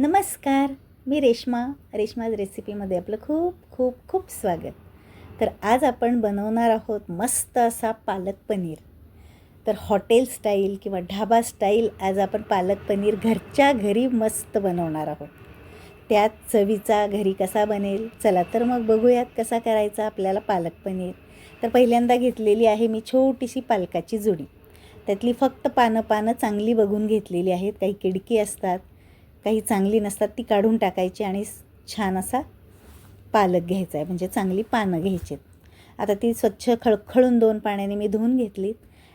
नमस्कार मी रेश्मा. रेश्माज रेसिपीमध्ये आपलं खूप खूप खूप स्वागत. तर आज आपण बनवणार आहोत मस्त असा पालक पनीर. तर हॉटेल स्टाईल किंवा ढाबा स्टाईल आज आपण पालक पनीर घरच्या घरी मस्त बनवणार आहोत. त्यात चवीचा घरी कसा बनेल चला तर मग बघूयात कसा करायचा आपल्याला पालक पनीर. तर पहिल्यांदा घेतलेली आहे मी छोटीशी पालकाची जुडी. त्यातली फक्त पानं पानं चांगली बघून घेतलेली आहेत. काही किडकी असतात काही चांगली नसतात ती काढून टाकायची आणि छान असा पालक घ्यायचा आहे. म्हणजे चांगली पानं घ्यायची आता ती स्वच्छ खळखळून दोन पाण्याने मी धुवून घेतली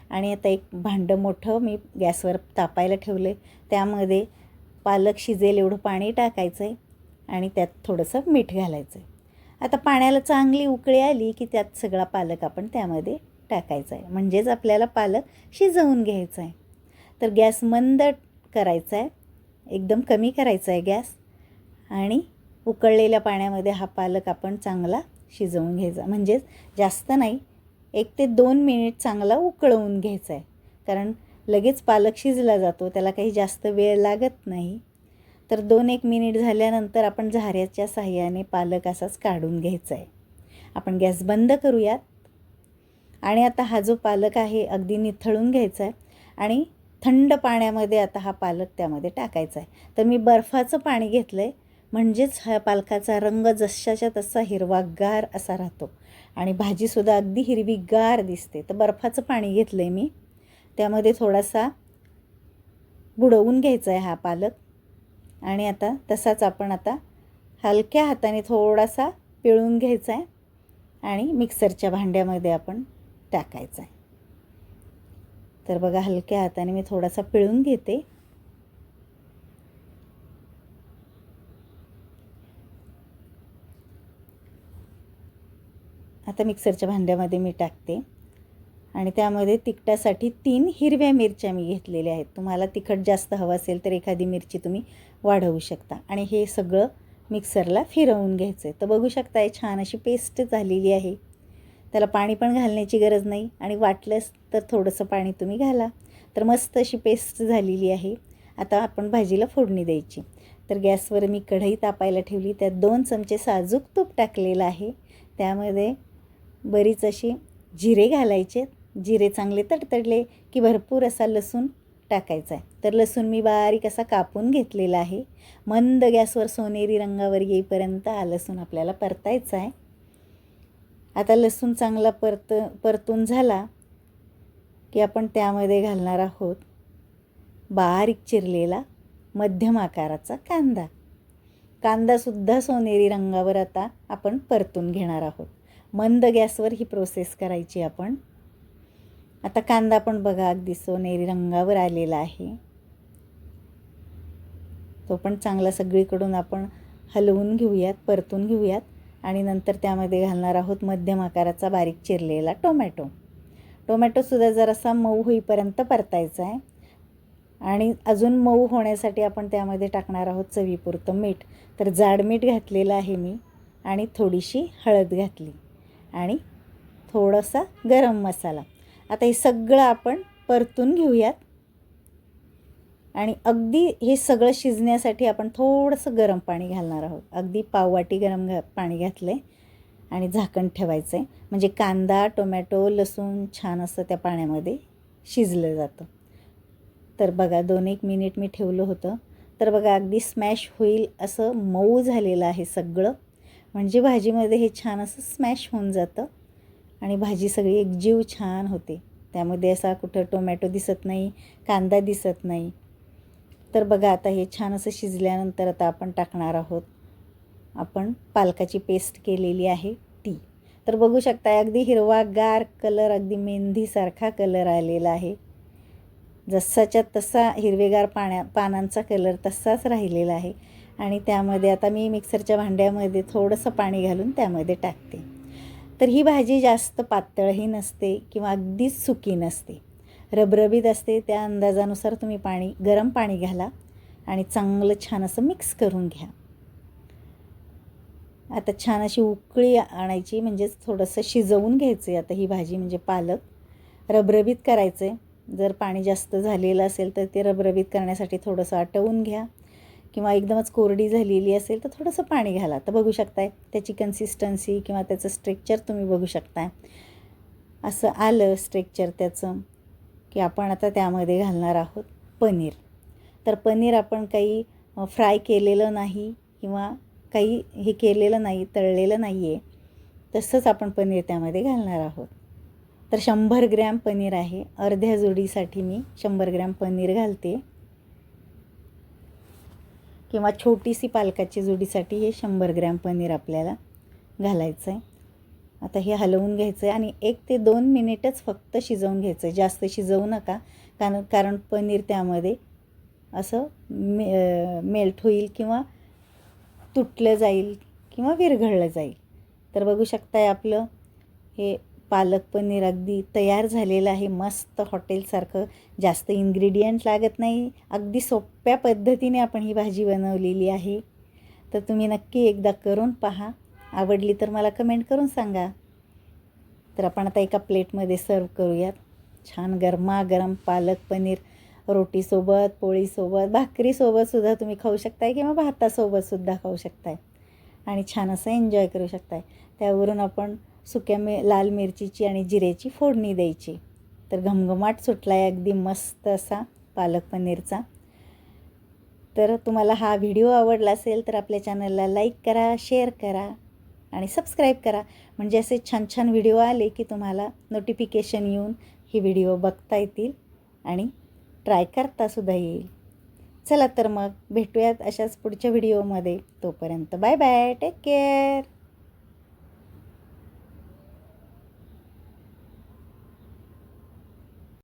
आणि आता एक भांडं मोठं मी गॅसवर तापायला ठेवलं. आहे त्यामध्ये पालक शिजेल एवढं पाणी टाकायचं आहे आणि त्यात थोडंसं मीठ घालायचं आहे आता पाण्याला चांगली उकळी आली की त्यात सगळा पालक आपण त्यामध्ये टाकायचा आहे म्हणजेच आपल्याला पालक शिजवून घ्यायचा आहे तर गॅस मंद करायचा आहे एकदम कमी करायचा आहे गॅस. आणि उकळलेल्या पाण्यामध्ये हा पालक आपण चांगला शिजवून घ्यायचा. म्हणजेच जास्त नाही एक ते दोन मिनिट चांगला उकळवून घ्यायचा आहे. कारण लगेच पालक शिजला जातो त्याला काही जास्त वेळ लागत नाही. तर दोन एक मिनिट झाल्यानंतर आपण झाऱ्याच्या साह्याने पालक असाच काढून घ्यायचा आहे. आपण गॅस बंद करूयात. आणि आता हा जो पालक आहे अगदी निथळून घ्यायचा आहे. आणि थंड पाण्यामध्ये आता हा पालक त्यामध्ये टाकायचा आहे. तर मी बर्फाचं पाणी घेतलं आहे म्हणजेच हा पालकाचा रंग जशाच्या तसा हिरवागार असा राहतो. आणि भाजीसुद्धा अगदी हिरवीगार दिसते. तर बर्फाचं पाणी घेतलं आहे मी. त्यामध्ये थोडासा बुडवून घ्यायचा आहे हा पालक. आणि आता तसाच आपण आता हलक्या हाताने थोडासा पिळून घ्यायचा आहे आणि मिक्सरच्या भांड्यामध्ये आपण टाकायचा आहे तर बघा हलक्या हाताने मी थोडासा पिळून घेते. आता मिक्सरच्या भांड्यामध्ये मी टाकते. आणि त्यामध्ये तिखटासाठी तीन हिरव्या मिरच्या मी घेतलेल्या आहेत. तुम्हाला तिखट जास्त हवं असेल तर एखादी मिरची तुम्ही वाढवू शकता. आणि हे सगळं मिक्सरला फिरवून घ्यायचं आहे तर बघू शकता हे छान अशी पेस्ट झालेली आहे. त्याला पाणी पण घालण्याची गरज नाही आणि वाटलंच तर थोडंसं पाणी तुम्ही घाला. तर मस्त अशी पेस्ट झालेली आहे. आता आपण भाजीला फोडणी द्यायची. तर गॅसवर मी कढई तापायला ठेवली. त्यात दोन चमचे साजूक तूप टाकलेलं आहे. त्यामध्ये बरीच अशी जिरे घालायचे. जिरे चांगले तडतडले की भरपूर असा लसूण टाकायचा आहे. तर लसूण मी बारीक असा कापून घेतलेला आहे. मंद गॅसवर सोनेरी रंगावर येईपर्यंत हा लसूण आपल्याला परतायचा आहे. आता लसूण चांगला परत परतून झाला की आपण त्यामध्ये घालणार आहोत बारीक चिरलेला मध्यम आकाराचा कांदा. कांदासुद्धा सोनेरी रंगावर आता आपण परतून घेणार आहोत. मंद गॅसवर ही प्रोसेस करायची आपण. आता कांदा पण बघा अगदी सोनेरी रंगावर आलेला आहे. तो पण चांगला सगळीकडून आपण हलवून घेऊयात परतून घेऊयात. आणि नंतर त्यामध्ये घालणार आहोत मध्यम आकाराचा बारीक चिरलेला टोमॅटो. टोमॅटोसुद्धा जरासा मऊ होईपर्यंत परतायचा आहे. आणि अजून मऊ होण्यासाठी आपण त्यामध्ये टाकणार आहोत चवीपुरतं मीठ. तर जाड मीठ घातलेलं आहे मी आणि थोडीशी हळद घातली. आणि थोडासा गरम मसाला. आता हे सगळं आपण परतून घेऊयात. आणि अगदी हे सगळं शिजण्यासाठी आपण थोडंसं गरम पाणी घालणार आहोत. अगदी पाववाटी गरम घा पाणी घातलं आहे आणि झाकण ठेवायचं आहे म्हणजे कांदा टोमॅटो लसूण छान असं त्या पाण्यामध्ये शिजलं जातं. तर बघा दोन एक मिनिट मी ठेवलं होतं. तर बघा अगदी स्मॅश होईल असं मऊ झालेलं आहे सगळं. म्हणजे भाजीमध्ये हे छान असं स्मॅश होऊन जातं आणि भाजी सगळी एकजीव छान होते. त्यामध्ये असा कुठं टोमॅटो दिसत नाही कांदा दिसत नाही तर बघा आता हे छान असं शिजल्यानंतर आता आपण टाकणार आहोत. आपण पालकाची पेस्ट केलेली आहे ती. तर बघू शकता अगदी हिरवागार कलर अगदी मेहंदीसारखा कलर आलेला आहे. जसाच्या तसा हिरवेगार पाण्या पानांचा कलर तसाच राहिलेला आहे. आणि त्यामध्ये आता मी मिक्सरच्या भांड्यामध्ये थोडंसं पाणी घालून त्यामध्ये टाकते. तर ही भाजी जास्त पातळही नसते किंवा अगदीच सुकी नसते. रबरबीत असते त्या अंदाजानुसार तुम्ही पाणी गरम पाणी घाला आणि चांगलं छान असं मिक्स करून घ्या. आता छान अशी उकळी आणायची म्हणजेच थोडंसं शिजवून घ्यायचं आता ही भाजी म्हणजे पालक. रबरबीत करायचं आहे जर पाणी जास्त झालेलं असेल तर ते रबरबीत करण्यासाठी थोडंसं आटवून घ्या. किंवा एकदमच कोरडी झालेली असेल तर थोडंसं पाणी घाला. तर बघू शकताय त्याची कन्सिस्टन्सी किंवा त्याचं स्ट्रेक्चर तुम्ही बघू शकताय. असं आलं स्ट्रेक्चर त्याचं. की आपण आता त्यामध्ये घालणार आहोत पनीर. तर पनीर आपण काही फ्राय केलेलं नाही किंवा काही हे केलेलं नाही तळलेलं नाही आहे तसंच आपण पनीर त्यामध्ये घालणार आहोत. तर शंभर ग्रॅम पनीर आहे. अर्ध्या जोडीसाठी मी शंभर ग्रॅम पनीर घालते. किंवा छोटीशी पालकाची जोडीसाठी हे शंभर ग्रॅम पनीर आपल्याला घालायचं आहे आता हे हलवून घ्यायचं आहे आणि एक ते दोन मिनिटच फक्त शिजवून घ्यायचं आहे जास्त शिजवू नका. कारण कारण पनीर त्यामध्ये असं मे मेल्ट होईल किंवा तुटलं जाईल किंवा विरघळलं जाईल. तर बघू शकताय आपलं हे पालक पनीर अगदी तयार झालेलं आहे. मस्त हॉटेलसारखं. जास्त इन्ग्रेडियंट लागत नाही. अगदी सोप्या पद्धतीने आपण ही भाजी बनवलेली आहे. तर तुम्ही नक्की एकदा करून पहा. आवडली तर मला कमेंट करून सांगा. तर आपण आता एका प्लेटमध्ये सर्व करूयात. छान गरमागरम पालक पनीर रोटीसोबत पोळीसोबत भाकरीसोबतसुद्धा तुम्ही खाऊ शकताय किंवा भातासोबतसुद्धा खाऊ शकताय. आणि छान असं एन्जॉय करू शकताय. त्यावरून आपण सुक्या मि लाल मिरचीची आणि जिरेची फोडणी द्यायची. तर घमघमाट सुटला आहे अगदी मस्त असा पालक पनीरचा. तर तुम्हाला हा व्हिडिओ आवडला असेल तर आपल्या चॅनलला लाईक करा शेअर करा. आणि सबस्क्राईब करा. म्हणजे असे छान छान व्हिडिओ आले की तुम्हाला नोटिफिकेशन येऊन ही व्हिडिओ बघता येतील आणि ट्राय करतासुद्धा येईल. चला तर मग भेटूयात अशाच पुढच्या व्हिडिओमध्ये तोपर्यंत बाय बाय टेक केअर